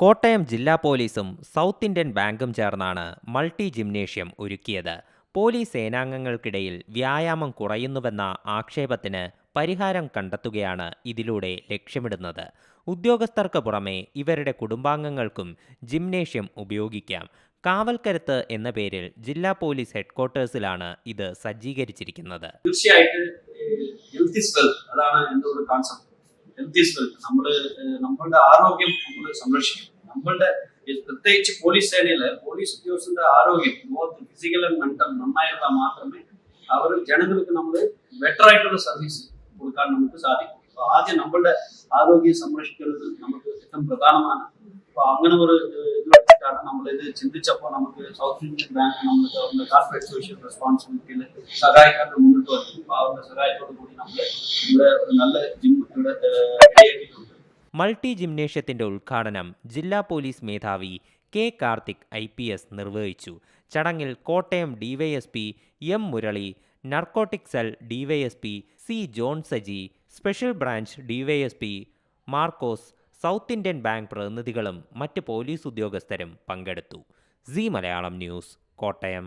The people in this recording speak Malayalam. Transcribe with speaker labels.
Speaker 1: കോട്ടയം ജില്ലാ പോലീസും സൗത്ത് ഇന്ത്യൻ ബാങ്കും ചേർന്നാണ് മൾട്ടി ജിംനേഷ്യം ഒരുക്കിയത്. പോലീസ് സേനാംഗങ്ങൾക്കിടയിൽ വ്യായാമം കുറയുന്നുവെന്ന ആക്ഷേപത്തിന് പരിഹാരം കണ്ടെത്തുകയാണ് ഇതിലൂടെ ലക്ഷ്യമിടുന്നത്. ഉദ്യോഗസ്ഥർക്ക് പുറമെ ഇവരുടെ കുടുംബാംഗങ്ങൾക്കും ജിംനേഷ്യം ഉപയോഗിക്കാം. കാവൽക്കരുത്ത് എന്ന പേരിൽ ജില്ലാ പോലീസ് ഹെഡ്ക്വാർട്ടേഴ്സിലാണ് ഇത് സജ്ജീകരിച്ചിരിക്കുന്നത്.
Speaker 2: തീർച്ചയായിട്ടും അതാണ് കോൺസെപ്റ്റ് ഹെൽത്ത് ഇസ് വെൽത്ത് നമ്മൾ നമ്മളുടെ ആരോഗ്യം നമ്മൾ സംരക്ഷിക്കും നമ്മളുടെ ഈ പ്രത്യേകിച്ച് പോലീസ് സേനയില് പോലീസ് ഉദ്യോഗസ്ഥന്റെ ആരോഗ്യം ബോത്ത് ഫിസിക്കൽ ആൻഡ് മെന്റൽ നന്നായിരുന്നാൽ മാത്രമേ അവർ ജനങ്ങൾക്ക് നമ്മൾ ബെറ്റർ ആയിട്ടുള്ള സർവീസ് കൊടുക്കാൻ നമുക്ക് സാധിക്കും അപ്പൊ ആദ്യം നമ്മളുടെ ആരോഗ്യം സംരക്ഷിക്കുന്നത് നമുക്ക് ഏറ്റവും പ്രധാനമാണ് അപ്പൊ അങ്ങനെ ഒരു ഏഹ്, ഇത് വെച്ചിട്ടാണ് നമ്മളിത് ചിന്തിച്ചപ്പോൾ നമുക്ക് സൗത്ത് ഇന്ത്യൻ ബാങ്ക് നമ്മൾ ഗവൺമെന്റ് കോർപ്പറേറ്റ് സോഷ്യൽ റെസ്പോൺസിബിലിറ്റിയിൽ സഹായിക്കാൻ മുന്നോട്ട് വന്നു അപ്പൊ അവരുടെ സഹായത്തോടു കൂടി നമ്മൾ ഇവിടെ ഒരു നല്ല ജിം ഇവിടെ ഏഹ്, റെഡിയാക്കിയിട്ടുണ്ട്
Speaker 1: മൾട്ടി ജിംനേഷ്യത്തിന്റെ ഉദ്ഘാടനം ജില്ലാ പോലീസ് മേധാവി K Karthik I P S നിർവഹിച്ചു. ചടങ്ങിൽ Kottayam DYSP M Murali narcotic cell DYSP C John Saji special branch DYSP Markose south Indian bank പ്രതിനിധികളും മറ്റ് പോലീസ് ഉദ്യോഗസ്ഥരും പങ്കെടുത്തു. C Malayalam news Kottayam.